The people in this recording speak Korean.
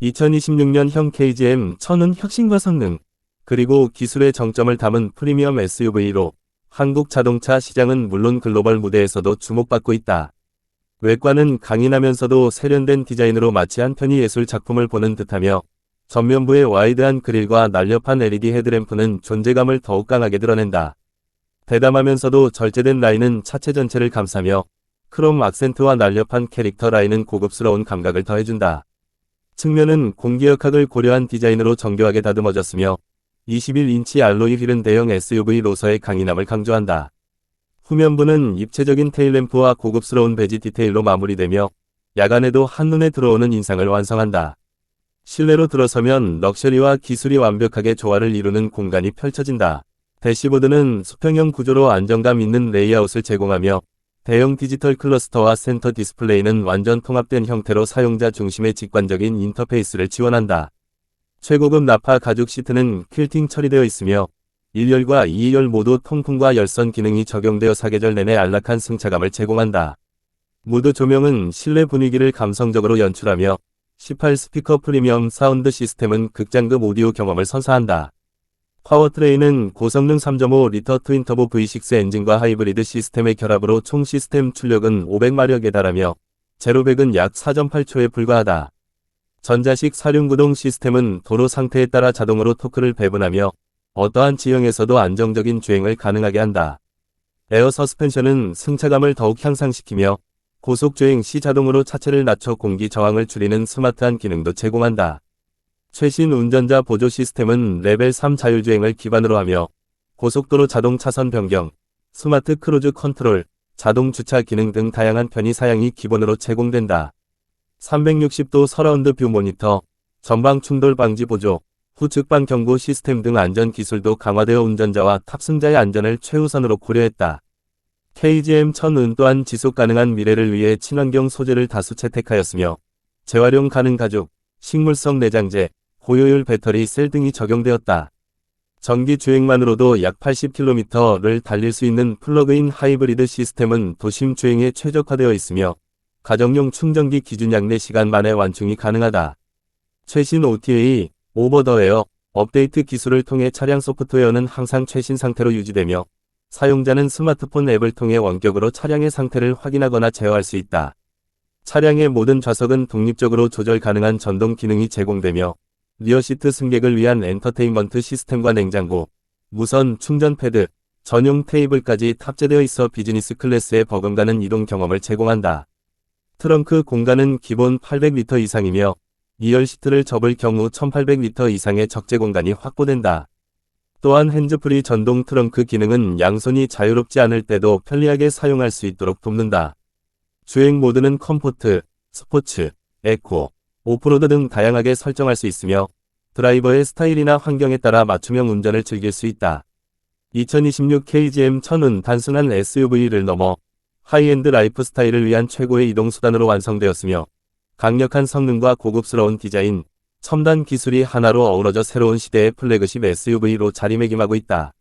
2026년형 KGM 1000은 혁신과 성능, 그리고 기술의 정점을 담은 프리미엄 SUV로 한국 자동차 시장은 물론 글로벌 무대에서도 주목받고 있다. 외관은 강인하면서도 세련된 디자인으로 마치 한 편의 예술 작품을 보는 듯하며 전면부의 와이드한 그릴과 날렵한 LED 헤드램프는 존재감을 더욱 강하게 드러낸다. 대담하면서도 절제된 라인은 차체 전체를 감싸며 크롬 악센트와 날렵한 캐릭터 라인은 고급스러운 감각을 더해준다. 측면은 공기역학을 고려한 디자인으로 정교하게 다듬어졌으며 21인치 알로이 휠은 대형 SUV로서의 강인함을 강조한다. 후면부는 입체적인 테일램프와 고급스러운 배지 디테일로 마무리되며 야간에도 한눈에 들어오는 인상을 완성한다. 실내로 들어서면 럭셔리와 기술이 완벽하게 조화를 이루는 공간이 펼쳐진다. 대시보드는 수평형 구조로 안정감 있는 레이아웃을 제공하며 대형 디지털 클러스터와 센터 디스플레이는 완전 통합된 형태로 사용자 중심의 직관적인 인터페이스를 지원한다. 최고급 나파 가죽 시트는 퀼팅 처리되어 있으며 1열과 2열 모두 통풍과 열선 기능이 적용되어 사계절 내내 안락한 승차감을 제공한다. 무드 조명은 실내 분위기를 감성적으로 연출하며 18 스피커 프리미엄 사운드 시스템은 극장급 오디오 경험을 선사한다. 파워트레인은 고성능 3.5리터 트윈터보 V6 엔진과 하이브리드 시스템의 결합으로 총 시스템 출력은 500마력에 달하며 제로백은 약 4.8초에 불과하다. 전자식 사륜구동 시스템은 도로 상태에 따라 자동으로 토크를 배분하며 어떠한 지형에서도 안정적인 주행을 가능하게 한다. 에어 서스펜션은 승차감을 더욱 향상시키며 고속주행 시 자동으로 차체를 낮춰 공기 저항을 줄이는 스마트한 기능도 제공한다. 최신 운전자 보조 시스템은 레벨 3 자율주행을 기반으로 하며 고속도로 자동 차선 변경, 스마트 크루즈 컨트롤, 자동 주차 기능 등 다양한 편의 사양이 기본으로 제공된다. 360도 서라운드 뷰 모니터, 전방 충돌 방지 보조, 후측방 경고 시스템 등 안전 기술도 강화되어 운전자와 탑승자의 안전을 최우선으로 고려했다. KGM 1000은 또한 지속 가능한 미래를 위해 친환경 소재를 다수 채택하였으며 재활용 가능 가죽, 식물성 내장재, 고효율 배터리 셀 등이 적용되었다. 전기 주행만으로도 약 80km를 달릴 수 있는 플러그인 하이브리드 시스템은 도심 주행에 최적화되어 있으며 가정용 충전기 기준 약 4시간 만에 완충이 가능하다. 최신 OTA, 오버더웨어, 업데이트 기술을 통해 차량 소프트웨어는 항상 최신 상태로 유지되며 사용자는 스마트폰 앱을 통해 원격으로 차량의 상태를 확인하거나 제어할 수 있다. 차량의 모든 좌석은 독립적으로 조절 가능한 전동 기능이 제공되며 리어시트 승객을 위한 엔터테인먼트 시스템과 냉장고, 무선 충전 패드, 전용 테이블까지 탑재되어 있어 비즈니스 클래스에 버금가는 이동 경험을 제공한다. 트렁크 공간은 기본 800리터 이상이며 2열 시트를 접을 경우 1800리터 이상의 적재 공간이 확보된다. 또한 핸즈프리 전동 트렁크 기능은 양손이 자유롭지 않을 때도 편리하게 사용할 수 있도록 돕는다. 주행 모드는 컴포트, 스포츠, 에코, 오프로드 등 다양하게 설정할 수 있으며 드라이버의 스타일이나 환경에 따라 맞춤형 운전을 즐길 수 있다. 2026 KGM 1000은 단순한 SUV를 넘어 하이엔드 라이프 스타일을 위한 최고의 이동수단으로 완성되었으며 강력한 성능과 고급스러운 디자인, 첨단 기술이 하나로 어우러져 새로운 시대의 플래그십 SUV로 자리매김하고 있다.